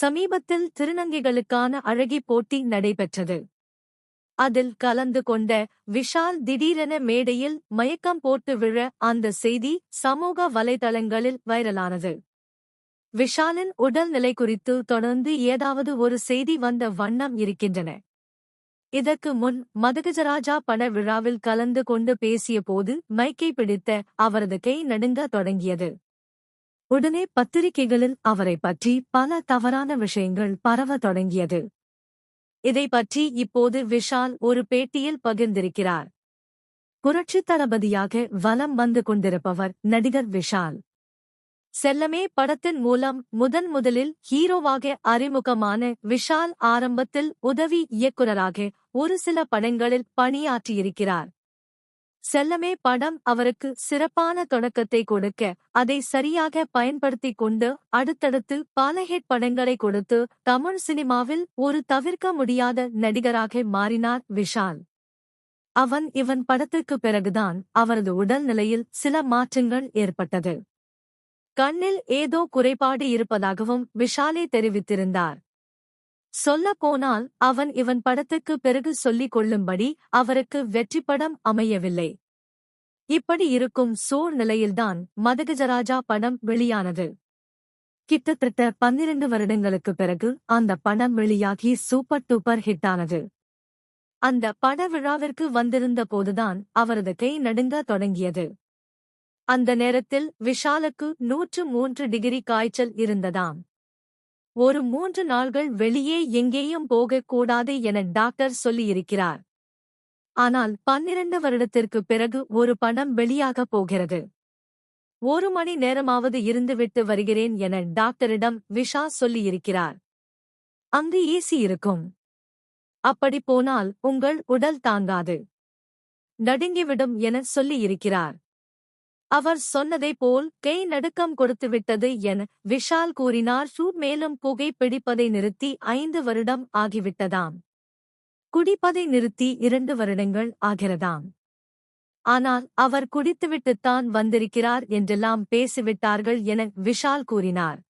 சமீபத்தில் திருநங்கைகளுக்கான அழகி போட்டி நடைபெற்றது. அதில் கலந்து கொண்ட விஷால் திடீரென மேடையில் மயக்கம் போட்டு விழ அந்த செய்தி சமூக வலைதளங்களில் வைரலானது. விஷாலின் உடல்நிலை குறித்து தொடர்ந்து ஏதாவது ஒரு செய்தி வந்த வண்ணம் இருக்கின்றன. இதற்கு முன் மதகஜராஜா பட விழாவில் கலந்து கொண்டு பேசிய போது மைக்கை பிடித்த அவரது கை நடுங்க தொடங்கியது. உடனே பத்திரிகைகளில் அவரை பற்றி பல தவறான விஷயங்கள் பரவ தொடங்கியது. இதை பற்றி இப்போது விஷால் ஒரு பேட்டியில் பகிர்ந்திருக்கிறார். புரட்சித் தளபதியாக வலம் வந்து கொண்டிருப்பவர் நடிகர் விஷால். செல்லமே படத்தின் மூலம் முதன் முதலில் ஹீரோவாக அறிமுகமான விஷால் ஆரம்பத்தில் உதவி இயக்குநராக ஒரு சில படங்களில் பணியாற்றியிருக்கிறார். செல்லமே படம் அவருக்கு சிறப்பான தொடக்கத்தை கொடுக்க அதை சரியாக பயன்படுத்திக் கொண்டு அடுத்தடுத்து பல ஹிட் படங்களை கொடுத்து தமிழ் சினிமாவில் ஒரு தவிர்க்க முடியாத நடிகராக மாறினார் விஷால். அவன் இவன் படத்திற்கு பிறகுதான் அவரது உடல்நிலையில் சில மாற்றங்கள் ஏற்பட்டது. கண்ணில் ஏதோ குறைபாடு இருப்பதாகவும் விஷாலே தெரிவித்திருந்தார். சொல்லப் போனால் அவன் இவன் படத்துக்கு பிறகு சொல்லிக் கொள்ளும்படி அவருக்கு வெற்றி படம் அமையவில்லை. இப்படி இருக்கும் சூழ்நிலையில்தான் மதகஜராஜா படம் வெளியானது. கிட்டத்தட்ட பன்னிரண்டு வருடங்களுக்கு பிறகு அந்த படம் வெளியாகி சூப்பர் டூப்பர் ஹிட்டானது. அந்த பட விழாவிற்கு வந்திருந்த போதுதான் அவரது கை நடுங்க தொடங்கியது. அந்த நேரத்தில் விஷாலுக்கு நூற்று மூன்று டிகிரி காய்ச்சல் இருந்ததாம். ஒரு மூன்று நாள்கள் வெளியே எங்கேயும் போகக்கூடாது என டாக்டர் சொல்லியிருக்கிறார். ஆனால் பன்னிரண்டு வருடத்திற்கு பிறகு ஒரு படம் வெளியாகப் போகிறது. ஒரு மணி நேரமாவது இருந்துவிட்டு வருகிறேன் என டாக்டரிடம் விஷா சொல்லியிருக்கிறார். அங்கு ஏசி இருக்கும். அப்படி போனால் உங்கள் உடல் தாங்காது. நடுங்கிவிடும் என சொல்லியிருக்கிறார். அவர் சொன்னதை போல் கை நடுக்கம் கொடுத்துவிட்டது என விஷால் கூறினார். ஷூட் மேலும் புகை பிடிப்பதை நிறுத்தி ஐந்து வருடம் ஆகிவிட்டதாம். குடிப்பதை நிறுத்தி இரண்டு வருடங்கள் ஆகிறதாம். ஆனால் அவர் குடித்துவிட்டுத்தான் வந்திருக்கிறார் என்றெல்லாம் பேசிவிட்டார்கள் என விஷால் கூறினார்.